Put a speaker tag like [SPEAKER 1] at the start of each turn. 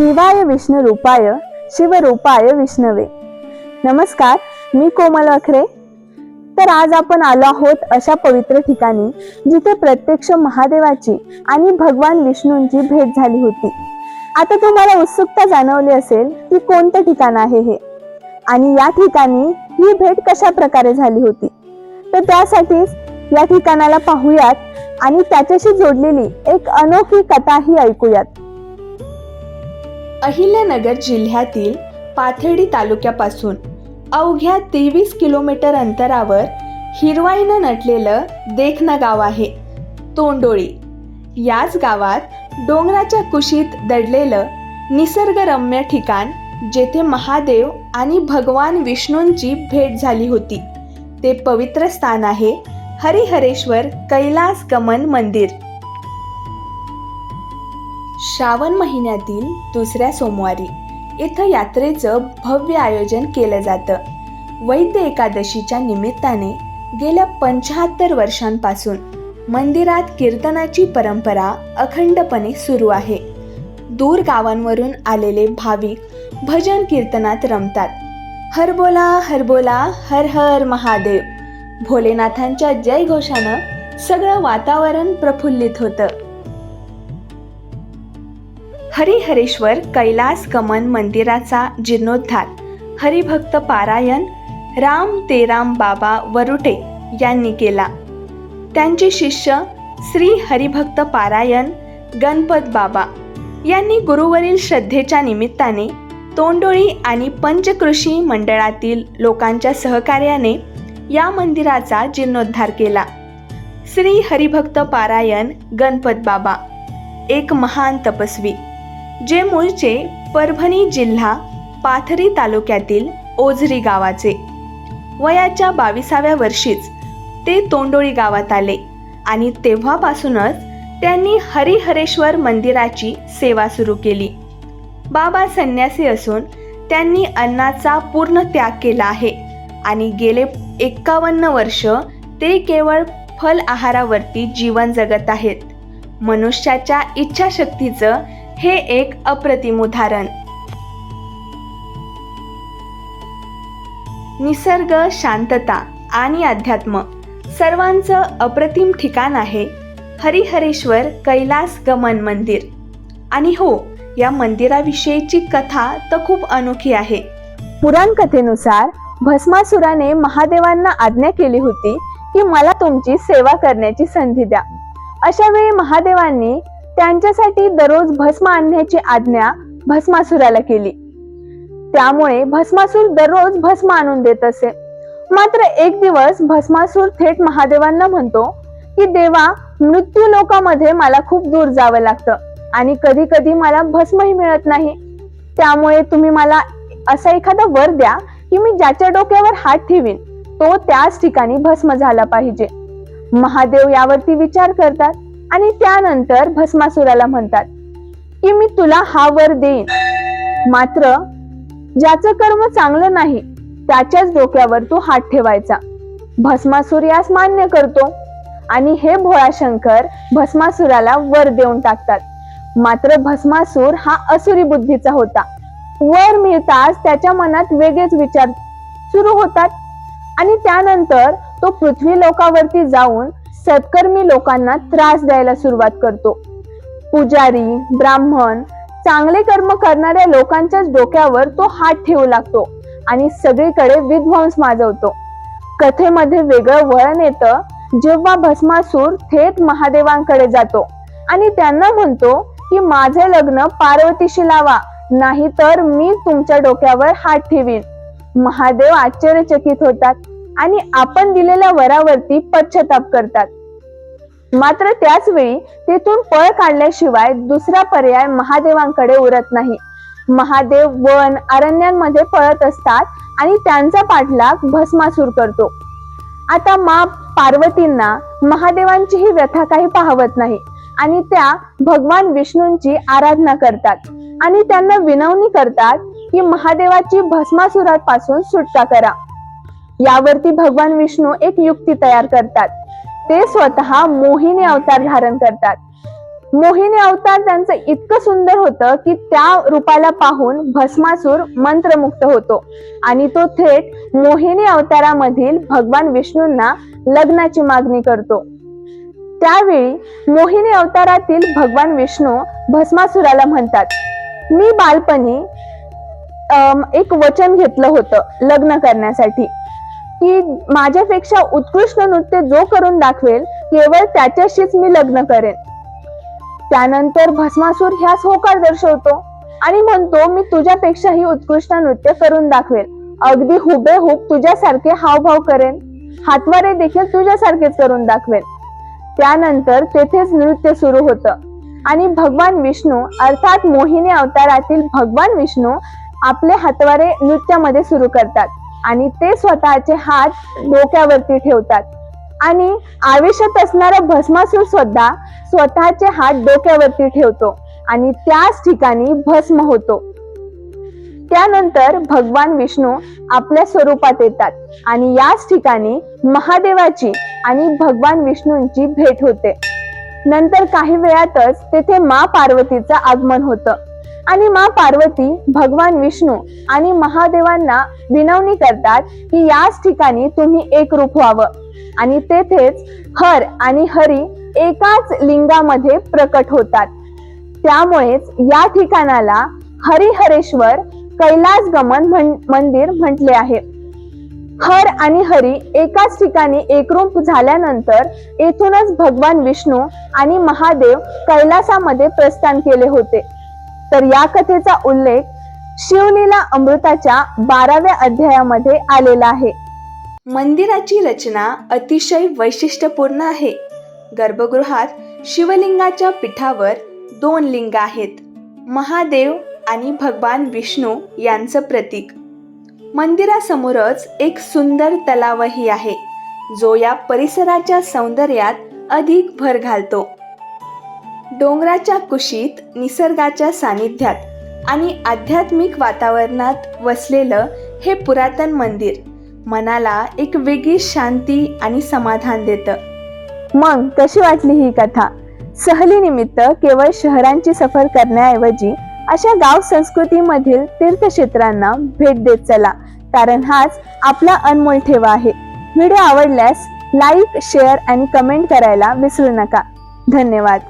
[SPEAKER 1] शिवाय विष्णू रूपाय शिवरूपाय विष्णवे. नमस्कार मी कोमल अखरे. तर आज आपण आलो आहोत अशा पवित्र ठिकाणी जिथे प्रत्यक्ष महादेवाची आणि भगवान विष्णूंची भेट झाली होती. आता तुम्हाला उत्सुकता जाणवली असेल की कोणतं ठिकाण आहे हे. आणि या ठिकाणी ही भेट कशा प्रकारे झाली होती? तर त्यासाठीच या ठिकाणाला पाहूयात आणि त्याच्याशी जोडलेली एक अनोखी कथाही ऐकूयात. अहिल्यानगर जिल्ह्यातील पाथर्डी तालुक्यापासून अवघ्या तेवीस किलोमीटर अंतरावर हिरवाईनं नटलेलं देखना गाव आहे तोंडोळी. याच गावात डोंगराच्या कुशीत दडलेलं निसर्गरम्य ठिकाण जेथे महादेव आणि भगवान विष्णूंची भेट झाली होती. ते पवित्र स्थान आहे हरिहरेश्वर कैलास गमन मंदिर. श्रावण महिन्यातील दुसऱ्या सोमवारी इथं यात्रेचं भव्य आयोजन केलं जातं. वैद्य एकादशीच्या निमित्ताने गेल्या पंच्याहत्तर वर्षांपासून मंदिरात कीर्तनाची परंपरा अखंडपणे सुरू आहे. दूर गावांवरून आलेले भाविक भजन कीर्तनात रमतात. हरबोला हरबोला हर हर महादेव. भोलेनाथांच्या जय घोषानं सगळं वातावरण प्रफुल्लित होतं. हरिहरेश्वर कैलास गमन मंदिराचा जीर्णोद्धार. हरिभक्त पारायण राम तेराम बाबा वरुटे यांनी केला. त्यांचे शिष्य श्री हरिभक्त पारायण गणपत बाबा यांनी गुरुवरील श्रद्धेच्या निमित्ताने तोंडोळी आणि पंचकृषी मंडळातील लोकांच्या सहकार्याने या मंदिराचा जीर्णोद्धार केला. श्री हरिभक्त पारायण गणपत बाबा एक महान तपस्वी. जे मूळचे परभणी जिल्हा पाथरी तालुक्यातील ओझरी गावाचे. वयाच्या बाविसाव्या वर्षीच ते तोंडोळी गावात आले आणि तेव्हापासूनच त्यांनी हरिहरेश्वर मंदिराची सेवा सुरू केली. बाबा संन्यासी असून त्यांनी अन्नाचा पूर्ण त्याग केला आहे आणि गेले एक्कावन्न वर्ष ते केवळ फल आहारावरती जीवन जगत आहेत. मनुष्याच्या इच्छाशक्तीचं हे एक अप्रतिम उदाहरण. निसर्ग शांतता आणि अध्यात्म सर्वांचं अप्रतिम ठिकाण आहे हरिहरेश्वर कैलास गमन मंदिर. आणि हो या मंदिराविषयीची कथा तर खूप अनोखी आहे. पुराणकथेनुसार भस्मासुराने महादेवांना आज्ञा केली होती की मला तुमची सेवा करण्याची संधी द्या. अशा वेळी महादेवांनी त्यांच्यासाठी दररोज भस्म आणण्याची आज्ञा भस्मासुराला केली. त्यामुळे भस्मासूर दररोज भस्म आणून देत असे. मात्र एक दिवस भस्मासूर थेट महादेवांना म्हणतो की देवा मृत्यू लोकामध्ये मला खूप दूर जावं लागतं आणि कधी कधी मला भस्मही मिळत नाही. त्यामुळे तुम्ही मला असा एखादा वर द्या की मी ज्याच्या डोक्यावर हात ठेवीन तो त्याच ठिकाणी भस्म झाला पाहिजे. महादेव यावरती विचार करतात. आणि त्यानंतर भस्मासुराला म्हणतात की मी तुला हा वर देईन. मात्र ज्याचं कर्म चांगलं नाही त्याच्याच डोक्यावर तू हात ठेवायचा. भस्मासूर यास मान्य करतो आणि हे भोळाशंकर भस्मासुराला वर देऊन टाकतात. मात्र भस्मासूर हा असुरी बुद्धीचा होता. वर मिळताच त्याच्या मनात वेगळेच विचार सुरू होतात आणि त्यानंतर तो पृथ्वी लोकावरती जाऊन सत्कर्मी लोकांना त्रास द्यायला सुरुवात करतो. पुजारी ब्राह्मण चांगले कर्म करणाऱ्या लोकांच्याच डोक्यावर तो हात ठेवू लागतो आणि सगळीकडे विध्वंस माजवतो. कथेमध्ये वेगळं वळण येतं जेव्हा भस्मासूर थेट महादेवांकडे जातो आणि त्यांना म्हणतो की माझे लग्न पार्वतीशी लावा नाही तर मी तुमच्या डोक्यावर हात ठेवीन. महादेव आश्चर्यचकित होतात आणि आपण दिलेल्या वरावरती पश्चाताप करतात. मात्र त्याचवेळी तिथून तेथून पळ काढल्याशिवाय दुसरा पर्याय महादेवांकडे उरत नाही. महादेव वन अरण्यांमध्ये पळत असतात आणि त्यांचा पाठलाग भस्मासूर करतो. आता मा पार्वतींना महादेवांची ही व्यथा काही पाहवत नाही आणि त्या भगवान विष्णूंची आराधना करतात आणि त्यांना विनवणी करतात की महादेवाची भस्मासुरापासून सुटका करा. यावरती भगवान विष्णू एक युक्ती तयार करतात. ते स्वतः मोहिनी अवतार धारण करतात. मोहिनी अवतार त्यांचं इतकं सुंदर होतं की त्या रूपाला पाहून भस्मासूर मंत्रमुक्त होतो. आणि तो थेट मोहिनी अवतारामधील भगवान विष्णूंना लग्नाची मागणी करतो. त्यावेळी मोहिनी अवतारातील भगवान विष्णू भस्मासुराला म्हणतात मी बालपणी एक वचन घेतलं होतं लग्न करण्यासाठी. की माझ्यापेक्षा उत्कृष्ट नृत्य जो करून दाखवेल केवळ त्याच्याशीच मी लग्न करेन. त्यानंतर भस्मासूर ह्यास होकार दर्शवतो आणि म्हणतो मी तुझ्यापेक्षाही उत्कृष्ट नृत्य करून दाखवेल. अगदी हुबेहूब तुझ्यासारखे हावभाव करेन. हातवारे देखील तुझ्यासारखेच करून दाखवेल. त्यानंतर तेथेच नृत्य सुरू होतं. आणि भगवान विष्णू अर्थात मोहिनी अवतारातील भगवान विष्णू आपले हातवारे नृत्यामध्ये सुरू करतात. आणि ते स्वतःचे हात डोक्यावरती ठेवतात. आणि आयुष्यात असणारा भस्मासूर सुद्धा स्वतःचे हात डोक्यावरती ठेवतो आणि त्याच ठिकाणी भस्म होतो. त्यानंतर भगवान विष्णू आपल्या स्वरूपात येतात आणि याच ठिकाणी महादेवाची आणि भगवान विष्णूंची भेट होते. नंतर काही वेळातच तेथे मा पार्वतीचं आगमन होतं. आणि मा पार्वती भगवान विष्णू आणि महादेवांना विनवणी करतात की याच ठिकाणी तुम्ही एक रूप व्हावं. आणि तेथेच हर आणि हरी एकाच लिंगामध्ये प्रकट होतात. त्यामुळेच या ठिकाणाला हरिहरेश्वर कैलास गमन मंदिर म्हटले आहे. हर आणि हरी एकाच ठिकाणी एकरूप झाल्यानंतर येथूनच भगवान विष्णू आणि महादेव कैलासामध्ये प्रस्थान केले होते. तर या कथेचा उल्लेख शिवलीला अमृताच्या बाराव्या अध्यायामध्ये आलेला आहे. मंदिराची रचना अतिशय वैशिष्ट्यपूर्ण आहे. गर्भगृहात शिवलिंगाच्या पीठावर दोन लिंग आहेत महादेव आणि भगवान विष्णू यांचं प्रतीक. मंदिरासमोरच एक सुंदर तलावही आहे जो या परिसराच्या सौंदर्यात अधिक भर घालतो. डोंगराच्या कुशीत निसर्गाच्या सानिध्यात आणि आध्यात्मिक वातावरणात वसलेलं हे पुरातन मंदिर मनाला एक वेगळी शांती आणि समाधान देतं. मग कशी वाटली ही कथा? सहलीनिमित्त केवळ शहरांची सफर करण्याऐवजी अशा गाव संस्कृतीमधील तीर्थक्षेत्रांना भेट देत चला कारण हाच आपला अनमोल ठेवा आहे. व्हिडिओ आवडल्यास लाईक शेअर आणि कमेंट करायला विसरू नका. धन्यवाद.